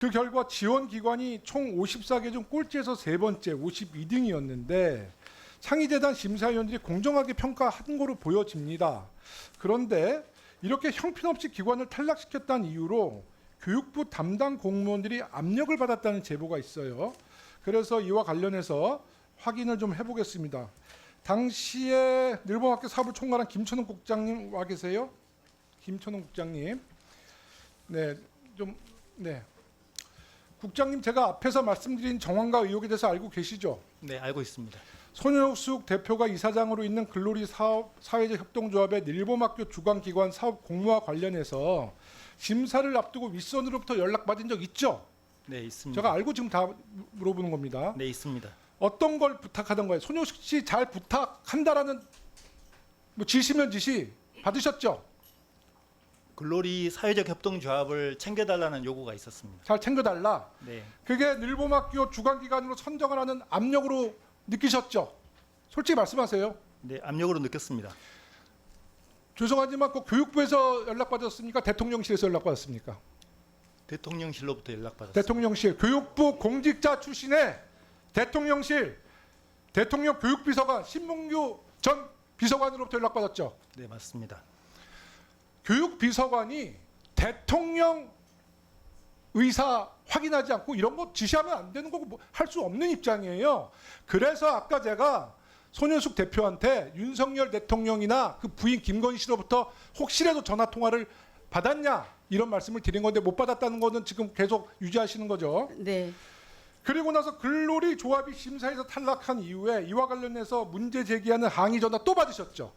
그 결과 지원 기관이 총 54개 중 꼴찌에서 세 번째 52등이었는데 상위재단 심사위원들이 공정하게 평가한 거로 보여집니다. 그런데 이렇게 형편없이 기관을 탈락시켰다는 이유로 교육부 담당 공무원들이 압력을 받았다는 제보가 있어요. 그래서 이와 관련해서 확인을 좀 해보겠습니다. 당시에 늘봉학교 사업을 총괄한 김천웅 국장님 와 계세요? 김천웅 국장님. 네, 좀 네. 국장님 제가 앞에서 말씀드린 정황과 의혹에 대해서 알고 계시죠? 네, 알고 있습니다. 손현숙 대표가 이사장으로 있는 글로리 사업 사회적 협동조합의 일본학교 주관기관 사업 공모와 관련해서 심사를 앞두고 윗선으로부터 연락받은 적 있죠? 네, 있습니다. 제가 알고 지금 다 물어보는 겁니다. 네, 있습니다. 어떤 걸 부탁하던 거예요? 손효식 씨 잘 부탁한다라는 뭐 지시면 지시 받으셨죠? 글로리 사회적 협동조합을 챙겨달라는 요구가 있었습니다. 잘 챙겨달라. 네, 그게 늘봄학교 주관기관으로 선정을 하는 압력으로 느끼셨죠? 솔직히 말씀하세요. 네, 압력으로 느꼈습니다. 죄송하지만 그 교육부에서 연락받았습니까? 대통령실에서 연락받았습니까? 대통령실로부터 연락받았습니다. 대통령실 교육부 공직자 출신의 대통령실 대통령 교육비서관 신문규 전 비서관으로부터 연락받았죠. 네, 맞습니다. 교육비서관이 대통령 의사 확인하지 않고 이런 거 지시하면 안 되는 거고 뭐 할수 없는 입장이에요. 그래서 아까 제가 손현숙 대표한테 윤석열 대통령이나 그 부인 김건희 씨로부터 혹시라도 전화 통화를 받았냐 이런 말씀을 드린 건데 못 받았다는 거는 지금 계속 유지하시는 거죠. 네, 그리고 나서 글로리 조합이 심사에서 탈락한 이후에 이와 관련해서 문제 제기하는 항의 전화 또 받으셨죠.